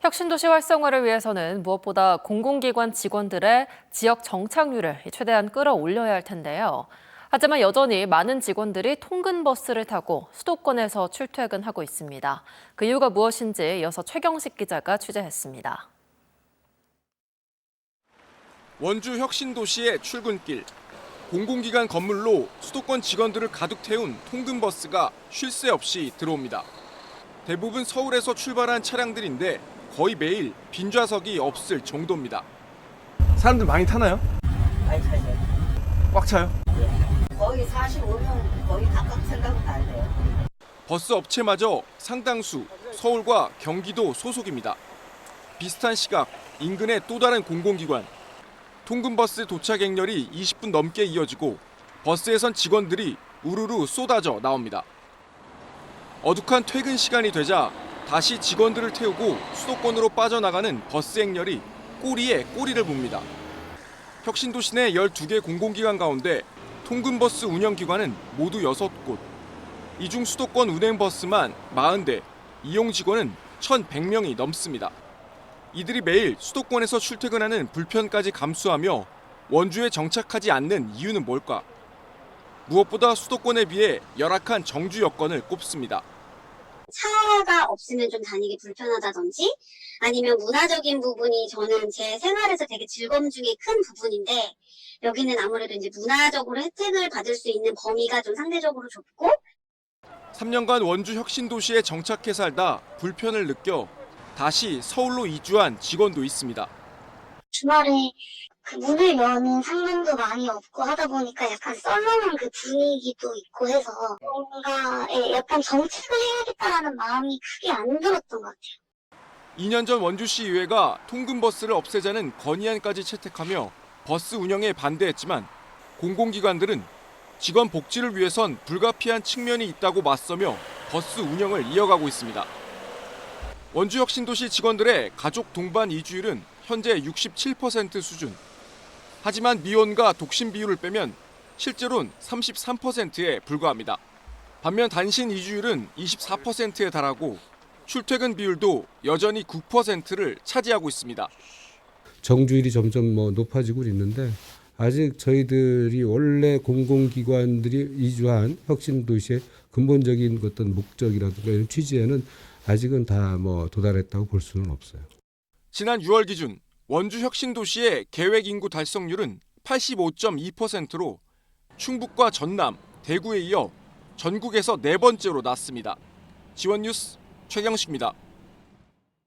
혁신도시 활성화를 위해서는 무엇보다 공공기관 직원들의 지역 정착률을 최대한 끌어올려야 할 텐데요. 하지만 여전히 많은 직원들이 통근 버스를 타고 수도권에서 출퇴근하고 있습니다. 그 이유가 무엇인지 이어서 최경식 기자가 취재했습니다. 원주 혁신도시의 출근길. 공공기관 건물로 수도권 직원들을 가득 태운 통근 버스가 쉴 새 없이 들어옵니다. 대부분 서울에서 출발한 차량들인데 거의 매일 빈 좌석이 없을 정도입니다. 사람들 많이 타나요? 많이 차죠. 꽉 차요? 거의 45명 거의 가까운 생각은 안 돼요. 버스 업체마저 상당수 서울과 경기도 소속입니다. 비슷한 시각 인근의 또 다른 공공기관 통근버스 도착 행렬이 20분 넘게 이어지고 버스에선 직원들이 우르르 쏟아져 나옵니다. 어둑한 퇴근 시간이 되자 다시 직원들을 태우고 수도권으로 빠져나가는 버스 행렬이 꼬리에 꼬리를 봅니다. 혁신도 시 내 12개 공공기관 가운데 통근버스 운영기관은 모두 6곳, 이 중 수도권 운행버스만 40대, 이용 직원은 1,100명이 넘습니다. 이들이 매일 수도권에서 출퇴근하는 불편까지 감수하며 원주에 정착하지 않는 이유는 뭘까? 무엇보다 수도권에 비해 열악한 정주 여건을 꼽습니다. 차가 없으면 좀 다니기 불편하다든지 아니면 문화적인 부분이 저는 제 생활에서 되게 즐거움 중에 큰 부분인데 여기는 아무래도 이제 문화적으로 혜택을 받을 수 있는 범위가 좀 상대적으로 좁고 3년간 원주 혁신도시에 정착해 살다 불편을 느껴 다시 서울로 이주한 직원도 있습니다. 주말에 그 문을 여는 상점도 많이 없고 하다 보니까 약간 썰렁한 그 분위기도 있고 해서 뭔가 예, 약간 정책을 해야겠다라는 마음이 크게 안 들었던 것 같아요. 2년 전 원주시 의회가 통근버스를 없애자는 건의안까지 채택하며 버스 운영에 반대했지만 공공기관들은 직원 복지를 위해선 불가피한 측면이 있다고 맞서며 버스 운영을 이어가고 있습니다. 원주 혁신도시 직원들의 가족 동반 이주율은 현재 67% 수준. 하지만 미혼과 독신 비율을 빼면 실제로는 33%에 불과합니다. 반면 단신 이주율은 24%에 달하고 출퇴근 비율도 여전히 9%를 차지하고 있습니다. 정주율이 점점 뭐 높아지고 있는데 아직 저희들이 원래 공공기관들이 이주한 혁신 도시의 근본적인 어떤 목적이라든가 이런 취지에는 아직은 다 뭐 도달했다고 볼 수는 없어요. 지난 6월 기준 원주 혁신도시의 계획 인구 달성률은 85.2%로 충북과 전남, 대구에 이어 전국에서 네 번째로 낮습니다. 지원 뉴스 최경식입니다.